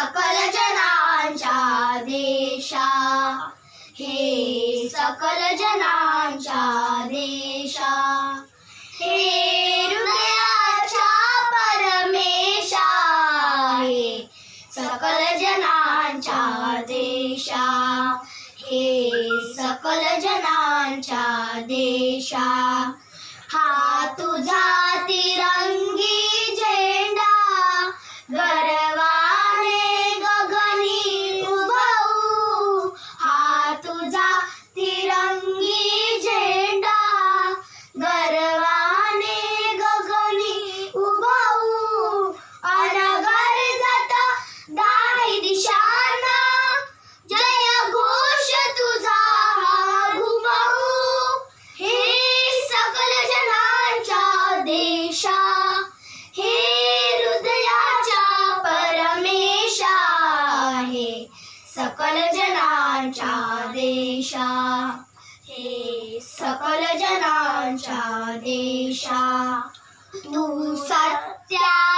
सकल जनांच्या देशा. हे सकल जनांच्या देशा. हे हृदयाच्या परमेशा. हे सकल जनांच्या देशा. हे सकल जनांच्या देशा. हा तुझा तिरंग जनांच्या देशा हे सकल जनांच्या देशा. तू सत्या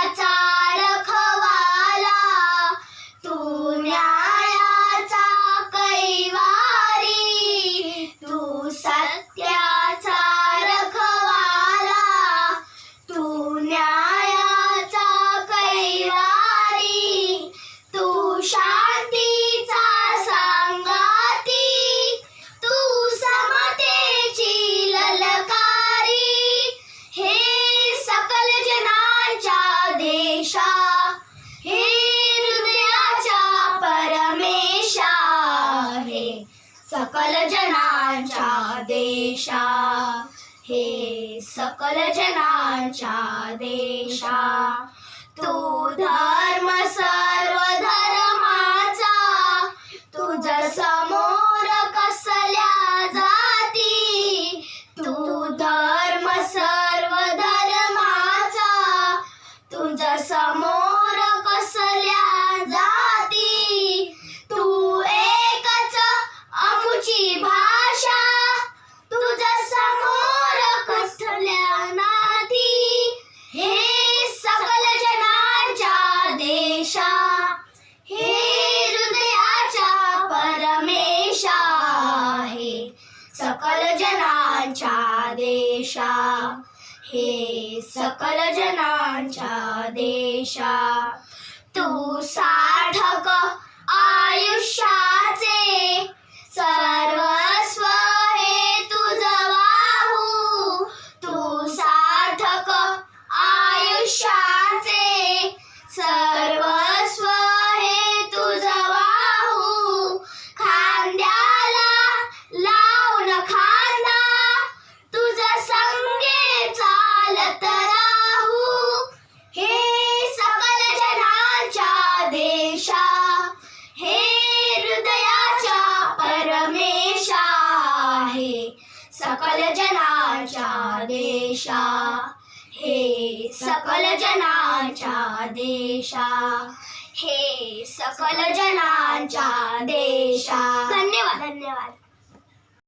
सकल जनांच्या देशा. हे सकल जनांच्या देशा. तू धर्म सकल जनांच्या देशा. हे सकल जनांच्या देशा. तू साठक देशा हे हृदयाच्या परमेशा हे सकल जनांच्या देशा. हे सकल जनांच्या देशा. हे सकल जनांच्या देशा. धन्यवाद. धन्यवाद.